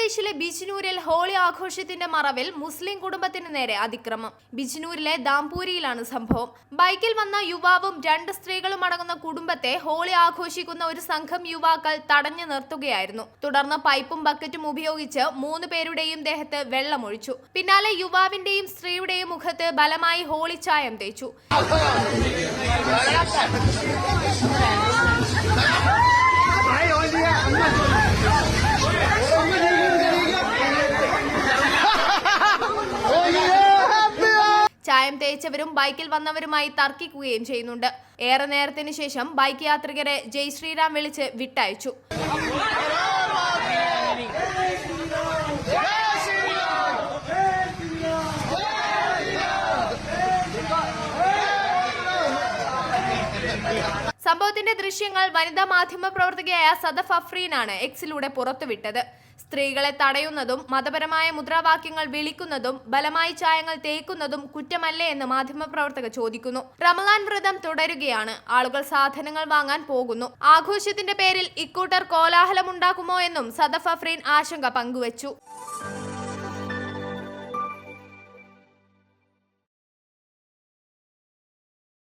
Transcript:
ഉത്തർപ്രദേശിലെ ബിജ്നൂരിൽ ഹോളി ആഘോഷത്തിന്റെ മറവിൽ മുസ്ലിം കുടുംബത്തിന് നേരെ അതിക്രമം. ബിജ്നൂരിലെ ദാംപൂരിയിലാണ് സംഭവം. ബൈക്കിൽ വന്ന യുവാവും രണ്ട് സ്ത്രീകളും അടങ്ങുന്ന കുടുംബത്തെ ഹോളി ആഘോഷിക്കുന്ന ഒരു സംഘം യുവാക്കൾ തടഞ്ഞു നിർത്തുകയായിരുന്നു. തുടർന്ന് പൈപ്പും ബക്കറ്റും ഉപയോഗിച്ച് മൂന്ന് പേരുടെയും ദേഹത്ത് വെള്ളമൊഴിച്ചു. പിന്നാലെ യുവാവിന്റെയും സ്ത്രീയുടെയും മുഖത്ത് ബലമായി ഹോളി ചായം തേച്ചു. ചായം തേച്ചവരും ബൈക്കിൽ വന്നവരുമായി തർക്കിക്കുകയും ചെയ്യുന്നുണ്ട്. ഏറെ നേരത്തിന് ശേഷം ബൈക്ക് യാത്രികരെ ജയ് ശ്രീറാം വിളിച്ച് വിട്ടയച്ചു. സംഭവത്തിന്റെ ദൃശ്യങ്ങൾ വനിതാ മാധ്യമ പ്രവർത്തകയായ സദഫ് അഫ്രീനാണ് എക്സിലൂടെ പുറത്തുവിട്ടത്. സ്ത്രീകളെ തടയുന്നതും മതപരമായ മുദ്രാവാക്യങ്ങൾ വിളിക്കുന്നതും ബലമായി ചായങ്ങൾ തേക്കുന്നതും കുറ്റമല്ലേ എന്ന് മാധ്യമപ്രവർത്തക ചോദിക്കുന്നു. റമലാൻ വ്രതം തുടരുകയാണ്. ആളുകൾ സാധനങ്ങൾ വാങ്ങാൻ പോകുന്നു. ആഘോഷത്തിന്റെ പേരിൽ ഇക്കൂട്ടർ കോലാഹലമുണ്ടാക്കുമോ എന്നും സദഫ് അഫ്രീൻ ആശങ്ക പങ്കുവച്ചു.